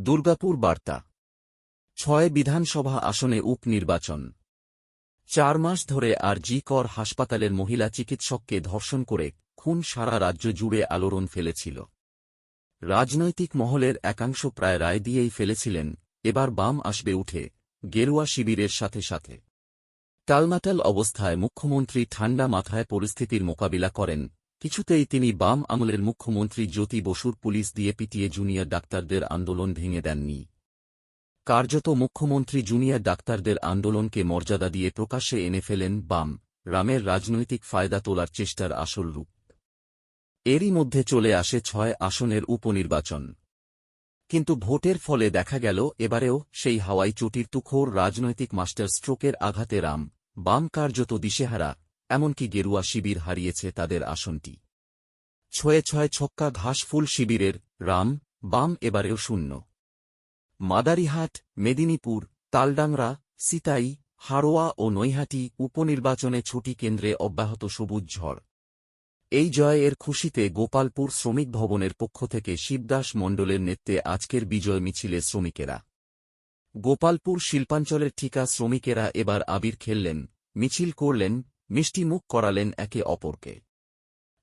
দুর্গাপুর বার্তা। ছয় বিধানসভা আসনে উপনির্বাচন। চার মাস ধরে আর জি কর হাসপাতালের মহিলা চিকিৎসককে ধর্ষণ করে খুন সারা রাজ্য জুড়ে আলোড়ন ফেলেছিল। রাজনৈতিক মহলের একাংশ প্রায় রায় দিয়েই ফেলেছিলেন, এবার বাম আসবে উঠে, গেরুয়া শিবিরের সাথে সাথে। টালমাটাল অবস্থায় মুখ্যমন্ত্রী ঠান্ডা মাথায় পরিস্থিতির মোকাবিলা করেন কিছুতেই তিনি বাম আমলের মুখ্যমন্ত্রী জ্যোতি বসুর পুলিশ দিয়ে পিটিয়ে জুনিয়র ডাক্তারদের আন্দোলন ভেঙে দেননি। কার্যত মুখ্যমন্ত্রী জুনিয়র ডাক্তারদের আন্দোলনকে মর্যাদা দিয়ে প্রকাশ্যে এনে ফেলেন বাম, রামের রাজনৈতিক ফায়দা তোলার চেষ্টার আসল রূপ। এরই মধ্যে চলে আসে ছয় আসনের উপনির্বাচন। কিন্তু ভোটের ফলে দেখা গেল, এবারেও সেই হাওয়াই চটির তুখোর রাজনৈতিক মাস্টার স্ট্রোকের আঘাতে রাম, বাম কার্যত দিশেহারা। এমনকি গেরুয়া শিবির হারিয়েছে তাদের আসনটি। ছয়ে ছয় ছক্কা ঘাসফুল শিবিরের, রাম, বাম এবারেও শূন্য। মাদারিহাট, মেদিনীপুর, তালডাংরা, সিতাই, হাড়োয়া ও নৈহাটি উপনির্বাচনে ছুটি কেন্দ্রে অব্যাহত সবুজ ঝড়। এই জয়ের খুশিতে গোপালপুর শ্রমিক ভবনের পক্ষ থেকে শিবদাস মণ্ডলের নেতৃত্বে আজকের বিজয় মিছিলে শ্রমিকেরা। গোপালপুর শিল্পাঞ্চলের ঠিকা শ্রমিকেরা এবার আবির খেললেন, মিছিল করলেন মিষ্টি মুখ করালেন একে অপরকে।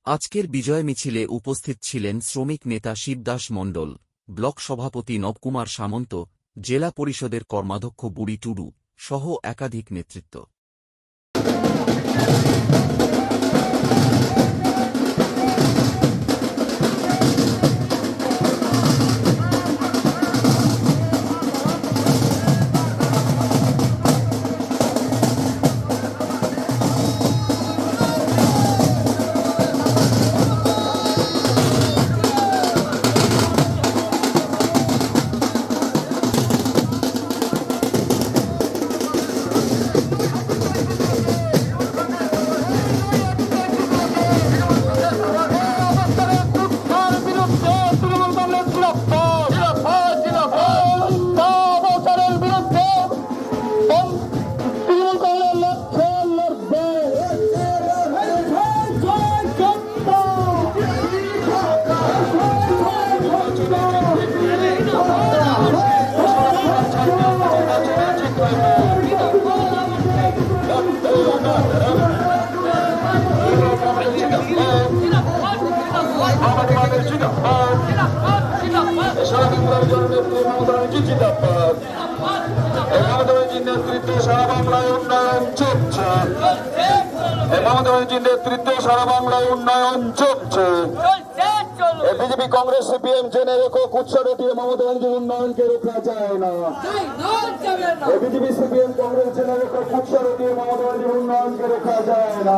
আজকের বিজয় মিছিলে উপস্থিত ছিলেন শ্রমিক নেতা শিবদাস মণ্ডল, ব্লক সভাপতি নবকুমার সামন্ত, জেলা পরিষদের কর্মাধ্যক্ষ বুড়ি টুডু, সহ একাধিক নেতৃত্ব। নেতৃত্বে সারা বাংলায় উন্নয়ন চলছে মমতা ব্যানার্জির নেতৃত্বে সারা বাংলায় উন্নয়ন চলছে বিজেপি, কংগ্রেস, সিপিএম, জেনে রেখো কুৎসা রটিয়ে মমতা ব্যানার্জির উন্নয়নকে রোকা যায় না। বিজেপি, সিপিএম, কংগ্রেস, জেনে রেখো কুৎসা রটিয়ে মমতা ব্যানার্জির উন্নয়নকে রোকা যায় না।